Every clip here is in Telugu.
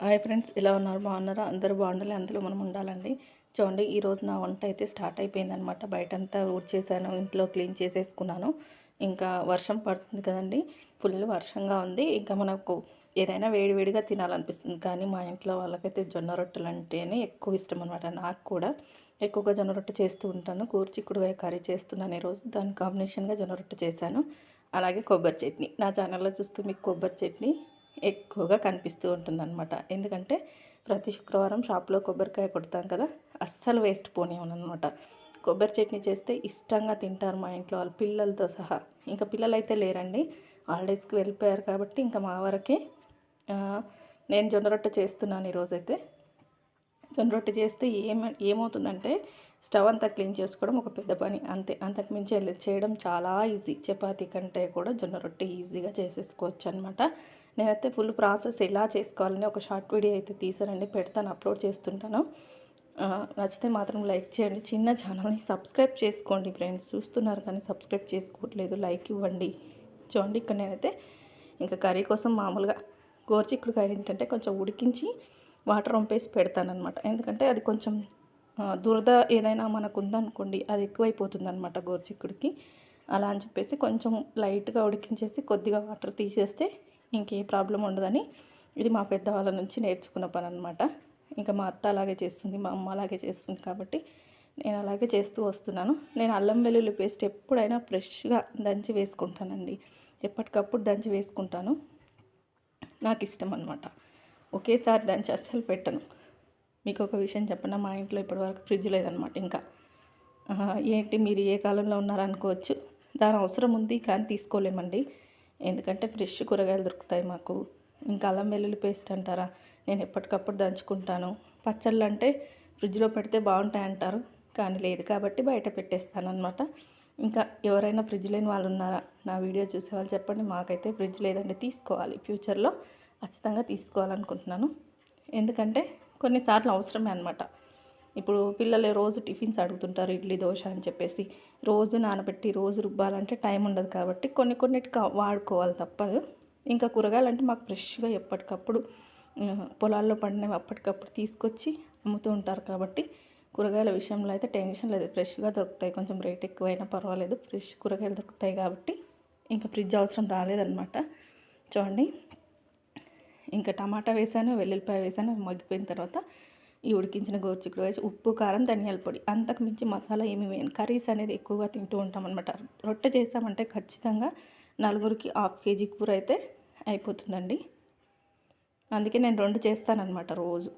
హాయ్ ఫ్రెండ్స్ ఇలా ఉన్నారు? బాగున్నారా? అందరూ బాగుండాలి అందులో మనం ఉండాలండి. చూడండి ఈరోజు నా వంట అయితే స్టార్ట్ అయిపోయిందనమాట బయటంతా ఊడ్చేసాను ఇంట్లో క్లీన్ చేసేసుకున్నాను. ఇంకా వర్షం పడుతుంది కదండి ఫుల్ వర్షంగా ఉంది. ఇంకా మనకు ఏదైనా వేడివేడిగా తినాలనిపిస్తుంది. కానీ మా ఇంట్లో వాళ్ళకైతే జొన్న రొట్టెలు అంటేనే ఎక్కువ ఇష్టం అనమాట నాకు కూడా ఎక్కువగా జొన్న రొట్టె చేస్తూ ఉంటాను. కూర్చిక్కుడుగా కర్రీ చేస్తున్నాను ఈరోజు దాని కాంబినేషన్గా జొన్న రొట్టె చేశాను. అలాగే కొబ్బరి చట్నీ. నా ఛానల్లో చూస్తే మీకు కొబ్బరి చట్నీ ఎక్కువగా కనిపిస్తూ ఉంటుందన్నమాట. ఎందుకంటే ప్రతి శుక్రవారం షాప్లో కొబ్బరికాయ కొడతాం కదా అస్సలు వేస్ట్ పోనివ్వనమాట కొబ్బరి చట్నీ చేస్తే ఇష్టంగా తింటారు మా ఇంట్లో వాళ్ళు పిల్లలతో సహా. ఇంకా పిల్లలు అయితే లేరండి హాలిడేస్కి వెళ్ళిపోయారు కాబట్టి ఇంకా మా వరకే. నేను జొన్న రొట్టె చేస్తున్నాను ఈరోజైతే. జొన్న రొట్టె చేస్తే ఏమ ఏమవుతుందంటే స్టవ్ అంతా క్లీన్ చేసుకోవడం ఒక పెద్ద పని అంతే. అంతకు మించి చేయడం చాలా ఈజీ. చపాతీ కంటే కూడా జొన్న రొట్టె ఈజీగా చేసేసుకోవచ్చు అనమాట నేనైతే ఫుల్ ప్రాసెస్ ఎలా చేసుకోవాలని ఒక షార్ట్ వీడియో అయితే తీసానండి. పెడతాను అప్లోడ్ చేస్తుంటాను. నచ్చితే మాత్రం లైక్ చేయండి. చిన్న ఛానల్ని సబ్స్క్రైబ్ చేసుకోండి ఫ్రెండ్స్. చూస్తున్నారు కానీ సబ్స్క్రైబ్ చేసుకోవట్లేదు. లైక్ ఇవ్వండి. చూడండి ఇక్కడ నేనైతే ఇంకా కర్రీ కోసం మామూలుగా గోర్చిక్కుడుకాయ ఏంటంటే కొంచెం ఉడికించి వాటర్ వంపేసి పెడతానమాట ఎందుకంటే అది కొంచెం దురద ఏదైనా మనకు ఉందనుకోండి అది ఎక్కువైపోతుంది అనమాట గోర్చిక్కుడికి. అలా అని చెప్పేసి కొంచెం లైట్గా ఉడికించేసి కొద్దిగా వాటర్ తీసేస్తే ఇంకే ప్రాబ్లం ఉండదని ఇది మా పెద్దవాళ్ళ నుంచి నేర్చుకున్న పని అనమాట ఇంకా మా అత్త అలాగే చేస్తుంది మా అమ్మ అలాగే చేస్తుంది కాబట్టి నేను అలాగే చేస్తూ వస్తున్నాను. నేను అల్లం వెల్లుల్లి పేస్ట్ ఎప్పుడైనా ఫ్రెష్గా దంచి వేసుకుంటానండి. ఎప్పటికప్పుడు దంచి వేసుకుంటాను. నాకు ఇష్టం అనమాట ఒకేసారి దంచి అస్సలు పెట్టను. మీకు ఒక విషయం చెప్పండి మా ఇంట్లో ఇప్పటివరకు ఫ్రిడ్జ్ లేదనమాట ఇంకా. ఏంటి? మీరు ఏ కాలంలో ఉన్నారనుకోవచ్చు. దాని అవసరం ఉంది కానీ తీసుకోలేమండి. ఎందుకంటే ఫ్రెష్ కూరగాయలు దొరుకుతాయి మాకు. ఇంకా అల్లం వెల్లుల్లి పేస్ట్ అంటారా? నేను ఎప్పటికప్పుడు దంచుకుంటాను. పచ్చళ్ళు అంటే ఫ్రిడ్జ్లో పెడితే బాగుంటాయి అంటారు కానీ లేదు కాబట్టి బయట పెట్టేస్తాను అనమాట ఇంకా ఎవరైనా ఫ్రిడ్జ్ లేని వాళ్ళు ఉన్నారా? నా వీడియో చూసే వాళ్ళు చెప్పండి. మాకైతే ఫ్రిడ్జ్ లేదండి తీసుకోవాలి. ఫ్యూచర్లో ఖచ్చితంగా తీసుకోవాలనుకుంటున్నాను. ఎందుకంటే కొన్నిసార్లు అవసరమే అనమాట ఇప్పుడు పిల్లలు రోజు టిఫిన్స్ అడుగుతుంటారు ఇడ్లీ దోశ అని చెప్పేసి. రోజు నానబెట్టి రోజు రుబ్బాలంటే టైం ఉండదు కాబట్టి కొన్ని కొన్నిటికి వాడుకోవాలి తప్పదు. ఇంకా కూరగాయలు అంటే మాకు ఫ్రెష్గా ఎప్పటికప్పుడు పొలాల్లో పండినవి అప్పటికప్పుడు తీసుకొచ్చి అమ్ముతూ ఉంటారు కాబట్టి కూరగాయల విషయంలో అయితే టెన్షన్ లేదు. ఫ్రెష్గా దొరుకుతాయి కొంచెం రేట్ ఎక్కువైనా పర్వాలేదు. ఫ్రెష్ కూరగాయలు దొరుకుతాయి కాబట్టి ఇంకా ఫ్రిడ్జ్ అవసరం రాలేదన్నమాట. చూడండి. ఇంకా టమాటా వేసాను వెల్లుల్లిపాయ వేసాను మగ్గిపోయిన తర్వాత ఈ ఉడికించిన గోరుచిక్కుడు వేసి ఉప్పు కారం ధనియాల పొడి అంతకు మించి మసాలా ఏమి వేయను. కర్రీస్ అనేది ఎక్కువగా తింటూ ఉంటాం అనమాట రొట్టె చేసామంటే ఖచ్చితంగా నలుగురికి హాఫ్ కేజీ కూర అయితే అయిపోతుందండి. అందుకే నేను రెండు చేస్తానన్నమాట రోజు.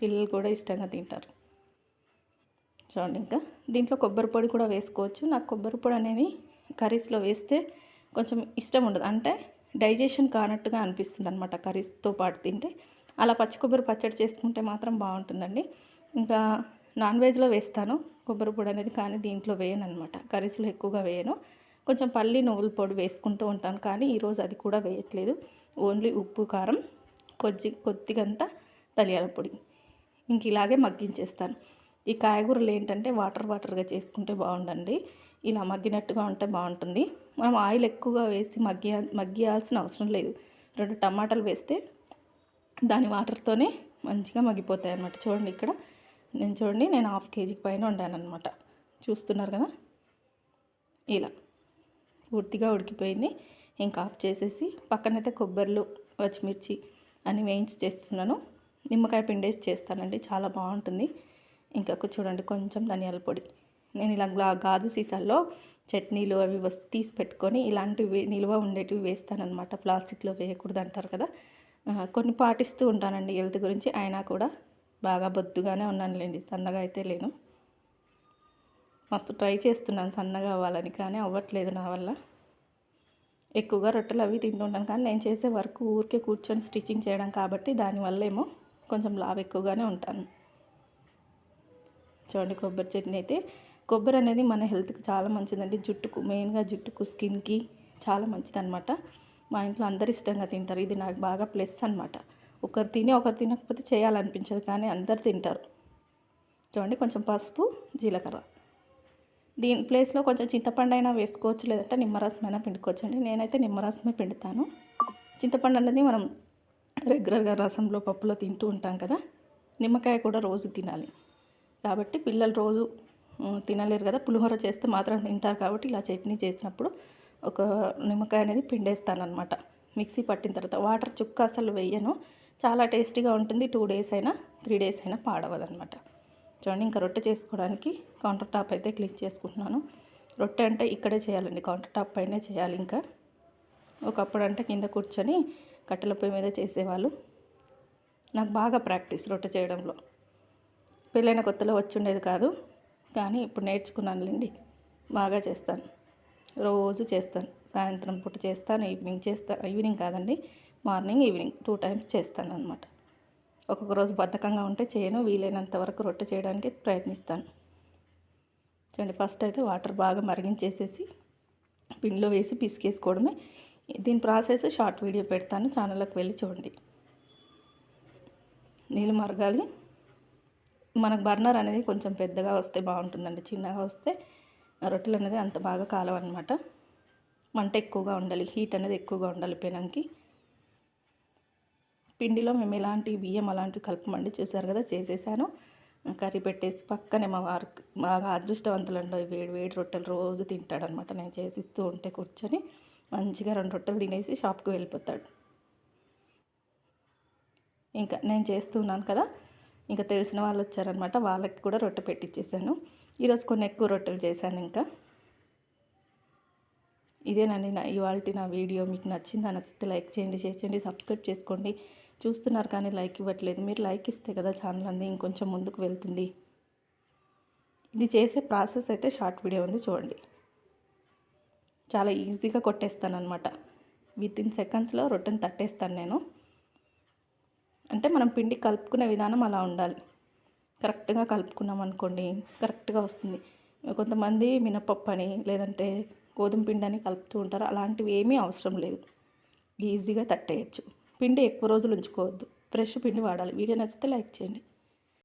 పిల్లలు కూడా ఇష్టంగా తింటారు. చూడండి ఇంకా. దీంట్లో కొబ్బరి పొడి కూడా వేసుకోవచ్చు. నాకు కొబ్బరి పొడి అనేది కర్రీస్లో వేస్తే కొంచెం ఇష్టం ఉండదు. అంటే డైజెషన్ కానట్టుగా అనిపిస్తుంది అనమాట కర్రీస్తో పాటు తింటే. అలా పచ్చి కొబ్బరి పచ్చడి చేసుకుంటే మాత్రం బాగుంటుందండి. ఇంకా నాన్ వెజ్లో వేస్తాను. కొబ్బరి పొడి అనేది కానీ దీంట్లో వేయను అనమాట కర్రీస్లో ఎక్కువగా వేయను. కొంచెం పల్లి నువ్వుల పొడి వేసుకుంటూ ఉంటాను. కానీ ఈరోజు అది కూడా వేయట్లేదు. ఓన్లీ ఉప్పు కారం కొద్ది కొద్దిగంత ధనియాల పొడి. ఇంక ఇలాగే మగ్గించేస్తాను. ఈ కాయగూరలు ఏంటంటే వాటర్ వాటర్గా చేసుకుంటే బాగుండండి. ఇలా మగ్గినట్టుగా ఉంటే బాగుంటుంది. మనం ఆయిల్ ఎక్కువగా వేసి మగ్గి మగ్గియాల్సిన అవసరం లేదు. రెండు టమాటాలు వేస్తే దాని వాటర్తోనే మంచిగా మగ్గిపోతాయి అన్నమాట చూడండి ఇక్కడ. నేను చూడండి నేను హాఫ్ కేజీకి పైన వండాను చూస్తున్నారు కదా? ఇలా. పూర్తిగా ఉడికిపోయింది. ఇంకా ఆఫ్ చేసేసి పక్కనైతే కొబ్బరిలు పచ్చిమిర్చి అన్నీ వేయించి చేస్తున్నాను. నిమ్మకాయ పిండేసి చేస్తానండి. చాలా బాగుంటుంది. ఇంకా చూడండి కొంచెం ధనియాల పొడి. నేను ఇలా గాజు సీసాల్లో చట్నీలు అవి వస్ తీసి పెట్టుకొని ఇలాంటివి నిల్వ ఉండేటివి వేస్తానన్నమాట. ప్లాస్టిక్లో వేయకూడదు అంటారు కదా? కొన్ని పాటిస్తూ ఉంటానండి హెల్త్ గురించి. అయినా కూడా బాగా బొద్దుగానే ఉన్నానులేండి. సన్నగా అయితే లేను. మస్తు ట్రై చేస్తున్నాను సన్నగా అవ్వాలని కానీ అవ్వట్లేదు నా వల్ల. ఎక్కువగా రొట్టెలు అవి తింటుంటాను కానీ నేను చేసే వర్క్ ఊరికే కూర్చొని స్టిచ్చింగ్ చేయడం కాబట్టి దానివల్ల ఏమో కొంచెం లాభ ఎక్కువగానే ఉంటాను. చూడండి కొబ్బరి చట్నీ అయితే. కొబ్బరి అనేది మన హెల్త్కి చాలా మంచిదండి. జుట్టుకు మెయిన్గా జుట్టుకు స్కిన్కి చాలా మంచిదన్నమాట. మా ఇంట్లో అందరు ఇష్టంగా తింటారు. ఇది నాకు బాగా ప్లస్ అనమాట ఒకరు తిని ఒకరు తినకపోతే చేయాలనిపించదు కానీ అందరు తింటారు. చూడండి కొంచెం పసుపు జీలకర్ర. దీని ప్లేస్లో కొంచెం చింతపండు అయినా వేసుకోవచ్చు లేదంటే నిమ్మరసం అయినా పిండుకోవచ్చు అండి. నేనైతే నిమ్మరసమే పిండుతాను. చింతపండు అనేది మనం రెగ్యులర్గా రసంలో పప్పులో తింటూ ఉంటాం కదా. నిమ్మకాయ కూడా రోజు తినాలి. కాబట్టి పిల్లలు రోజు తినలేరు కదా. పులిహోర చేస్తే మాత్రం తింటారు కాబట్టి ఇలా చట్నీ చేసినప్పుడు ఒక నిమ్మకాయ అనేది పిండేస్తాను అనమాట మిక్సీ పట్టిన తర్వాత వాటర్ చుక్క అసలు వేయను. చాలా టేస్టీగా ఉంటుంది. టూ డేస్ అయినా త్రీ డేస్ అయినా పాడవదనమాట చూడండి ఇంకా రొట్టె చేసుకోవడానికి కౌంటర్ టాప్ అయితే క్లీన్ చేసుకుంటున్నాను. రొట్టె అంటే ఇక్కడే చేయాలండి. కౌంటర్ టాప్ పైనే చేయాలి ఇంకా. ఒకప్పుడు అంటే కింద కూర్చొని కట్టెల పొయ్యి మీద చేసేవాళ్ళు. నాకు బాగా ప్రాక్టీస్ రొట్టె చేయడంలో. పెళ్ళైన కొత్తలో వచ్చి ఉండేది కాదు. కానీ ఇప్పుడు నేర్చుకున్నానులేండి. బాగా చేస్తాను. రోజు చేస్తాను. సాయంత్రం పూట చేస్తాను ఈవినింగ్ చేస్తాను ఈవినింగ్ కాదండి మార్నింగ్ ఈవినింగ్ టూ టైమ్స్ చేస్తాను అనమాట ఒక్కొక్క రోజు బద్ధకంగా ఉంటే చేయను వీలైనంత వరకు రొట్టె చేయడానికి ప్రయత్నిస్తాను. చూడండి ఫస్ట్ అయితే వాటర్ బాగా మరిగించేసేసి పిండిలో వేసి పిసికేసుకోవడమే. దీని ప్రాసెస్ షార్ట్ వీడియో పెడతాను ఛానల్లోకి వెళ్ళి చూడండి. నీళ్ళు మరగాలి. మనకు బర్నర్ అనేది కొంచెం పెద్దగా వస్తే బాగుంటుందండి చిన్నగా వస్తే రొట్టెలు అనేది అంత బాగా కాలవన్నమాట. మంట ఎక్కువగా ఉండాలి హీట్ అనేది ఎక్కువగా ఉండాలి పెనంకి. పిండిలో మేము ఎలాంటి బియ్యం అలాంటివి కలపమండి చూసారు కదా చేసేసాను. కర్రీ పెట్టేసి పక్కనే మా వారు బాగా అదృష్టవంతులండి వేడి వేడి రొట్టెలు రోజు తింటాడనమాట నేను చేసిస్తూ ఉంటే కూర్చొని మంచిగా రెండు రొట్టెలు తినేసి షాప్కి వెళ్ళిపోతాడు. ఇంకా నేను చేస్తున్నాను కదా ఇంకా తెలిసిన వాళ్ళు వచ్చారనమాట వాళ్ళకి కూడా రొట్టె పెట్టించేసాను ఈరోజు కొన్ని ఎక్కువ రొట్టెలు చేశాను ఇంకా. ఇదేనండి నా ఇవాళ నా వీడియో. మీకు నచ్చిందా నచ్చితే లైక్ చేయండి షేర్ చేయండి సబ్స్క్రైబ్ చేసుకోండి. చూస్తున్నారు కానీ లైక్ ఇవ్వట్లేదు. మీరు లైక్ ఇస్తే కదా ఛానల్ అంది ఇంకొంచెం ముందుకు వెళ్తుంది. ఇది చేసే ప్రాసెస్ అయితే షార్ట్ వీడియో ఉంది చూడండి. చాలా ఈజీగా కొట్టేస్తాను అనమాట విత్ ఇన్ సెకండ్స్లో రొట్టెని తట్టేస్తాను నేను. అంటే మనం పిండి కలుపుకునే విధానం అలా ఉండాలి. కరెక్ట్గా కలుపుకున్నాం అనుకోండి కరెక్ట్గా వస్తుంది. కొంతమంది మినపప్పు అని లేదంటే గోధుమ పిండి అని కలుపుతూ ఉంటారు. అలాంటివి ఏమీ అవసరం లేదు. ఈజీగా తట్టేయచ్చు. పిండి ఎక్కువ రోజులు ఉంచుకోవద్దు. ఫ్రెష్ పిండి వాడాలి. వీడియో నచ్చితే లైక్ చేయండి.